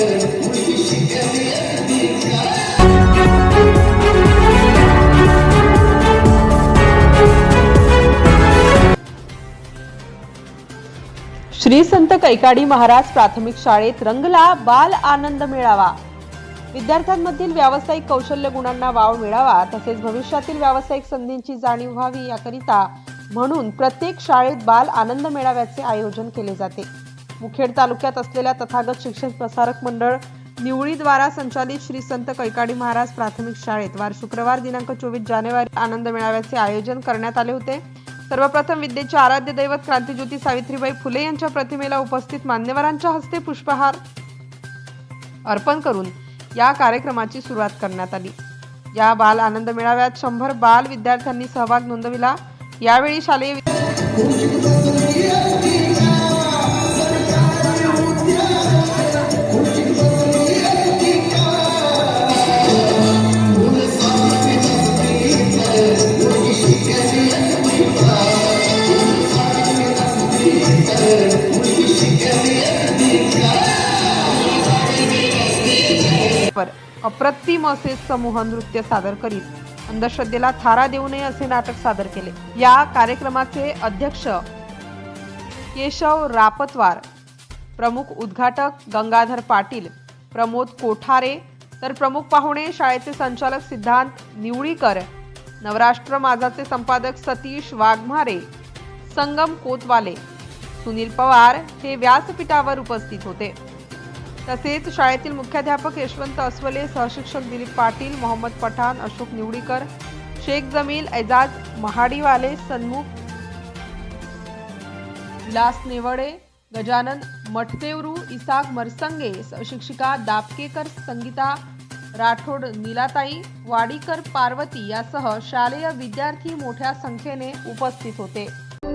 श्री संत कैकाडी महाराज प्राथमिक शाळेत रंगला बाल आनंद मेळावा. विद्यार्थ्यांमधील व्यावसायिक कौशल्य गुणांना वाव मिळावा तसेच भविष्यातील व्यावसायिक संधींची जाणीव व्हावी याकरिता म्हणून प्रत्येक शाळेत बाल आनंद मेळाव्याचे आयोजन केले जाते. मुखेड तालुक्यात असलेल्या तथागत शिक्षण प्रसारक मंडळ निवळीद्वारा संचालित श्री संत कैकाडी महाराज प्राथमिक शाळेत वार शुक्रवार दिनांक चोवीस जानेवारी आनंद मेळाव्याचे आयोजन करण्यात आले होते. सर्वप्रथम विद्येचे आराध्य दैवत क्रांतीज्योती सावित्रीबाई फुले यांच्या प्रतिमेला उपस्थित मान्यवरांच्या हस्ते पुष्पहार अर्पण करून या कार्यक्रमाची सुरुवात करण्यात आली. या बाल आनंद मेळाव्यात शंभर बाल विद्यार्थ्यांनी सहभाग नोंदविला. यावेळी शालेय अप्रतिम असे समूह नृत्य सादर करीत अंधश्रद्धेला थारा देऊ नये असे नाटक सादर केले. या कार्यक्रमाचे अध्यक्ष केशव रापतवार प्रमुख उद्घाटक गंगाधर पाटील प्रमोद कोठारे तर प्रमुख पाहुणे शाळेचे संचालक सिद्धांत निवळीकर नवराष्ट्र माझाचे संपादक सतीश वाघमारे संगम कोतवाले सुनील पवार हे व्यासपीठावर उपस्थित होते. तसेच शाळेतील मुख्याध्यापक यशवंत अस्वले सहशिक्षक दिलीप पाटील मोहम्मद पठाण अशोक निवडीकर शेख जमील एजाज महाडीवाले सन्मुख विलास नेवडे गजानन मठदेवरू इसाक मरसंगे शिक्षिका दापकेकर संगीता राठोड नीलाताई वाडीकर पार्वती यासह शालेय विद्यार्थी मोठ्या संख्येने उपस्थित होते.